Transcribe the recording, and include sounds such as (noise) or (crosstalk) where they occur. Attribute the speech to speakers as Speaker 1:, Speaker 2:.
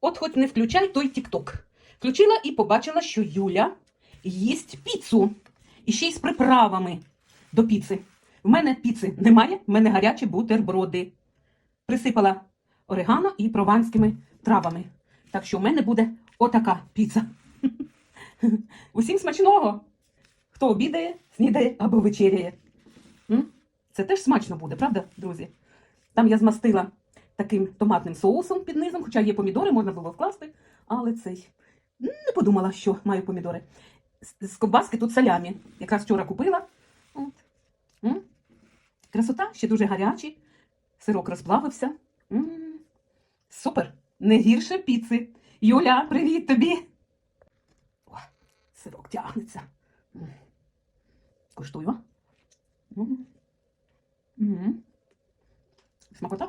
Speaker 1: От хоч не включай той тік-ток. Включила і побачила, що Юля їсть піцу. І ще й з приправами до піци. В мене піци немає, в мене гарячі бутерброди. Присипала орегано і прованськими травами. Так що в мене буде отака піца. (laughs) Усім смачного! Хто обідає, снідає або вечеряє. Це теж смачно буде, правда, друзі? Там я змастила таким томатним соусом під низом, хоча є помідори, можна було вкласти, але цей не подумала, що маю помідори. З- ковбаски тут салямі. Якраз вчора купила. От. М? Красота, ще дуже гарячий. Сирок розплавився. М. Супер! Не гірше піци. Юля, привіт тобі! О, сирок тягнеться. М. Куштую. М. М. Смакота?